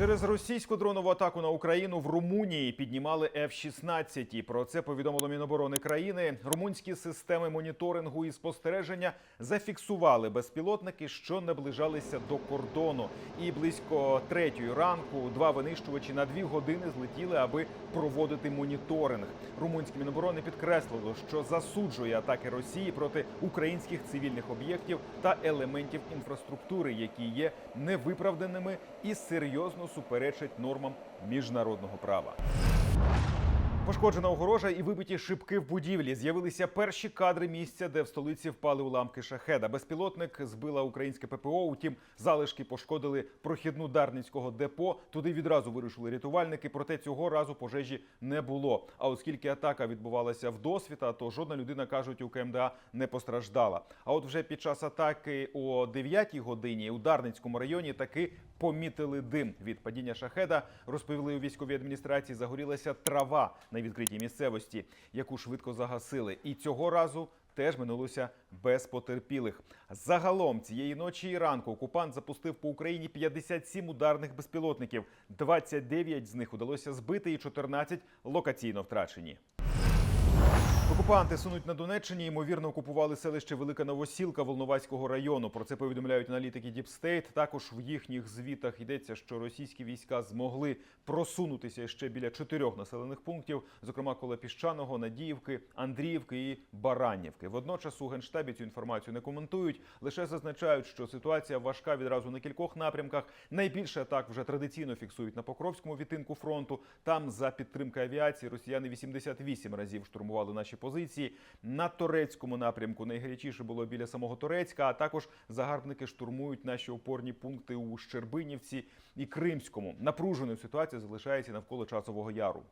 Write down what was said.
Через російську дронову атаку на Україну в Румунії піднімали F-16. Про це повідомило Міноборони країни. Румунські системи моніторингу і спостереження зафіксували безпілотники, що наближалися до кордону. І близько третьої ранку два винищувачі на дві години злетіли, аби проводити моніторинг. Румунське міноборони підкреслило, що засуджує атаки Росії проти українських цивільних об'єктів та елементів інфраструктури, які є невиправданими і серйозно суперечать нормам міжнародного права. Пошкоджена огорожа і вибиті шибки в будівлі. З'явилися перші кадри місця, де в столиці впали уламки шахеда. Безпілотник збила українське ППО. Утім, залишки пошкодили прохідну Дарницького депо. Туди відразу вирушили рятувальники. Проте цього разу пожежі не було. А оскільки атака відбувалася в досвіта, то жодна людина кажуть у КМДА не постраждала. А от вже під час атаки о 9 годині у Дарницькому районі таки помітили дим від падіння шахеда. Розповіли у військовій адміністрації. Загорілася трава на відкритій місцевості, яку швидко загасили. І цього разу теж минулося без потерпілих. Загалом цієї ночі і ранку окупант запустив по Україні 57 ударних безпілотників. 29 з них удалося збити, і 14 локаційно втрачені. Окупанти сунуть на Донеччині. Ймовірно, окупували селище Велика Новосілка Волноваського району. Про це повідомляють аналітики Діпстейт. Також в їхніх звітах йдеться, що російські війська змогли просунутися ще біля чотирьох населених пунктів, зокрема коло Піщаного, Надіївки, Андріївки і Баранівки. Водночас у генштабі цю інформацію не коментують, лише зазначають, що ситуація важка відразу на кількох напрямках. Найбільше атак вже традиційно фіксують на Покровському відтинку фронту. Там за підтримки авіації росіяни 88 разів штурмували наші позиції. На турецькому напрямку найгарячіше було біля самого Турецька. А також загарбники штурмують наші опорні пункти у Щербинівці і Кримському. Напруженою ситуація залишається навколо часового яру.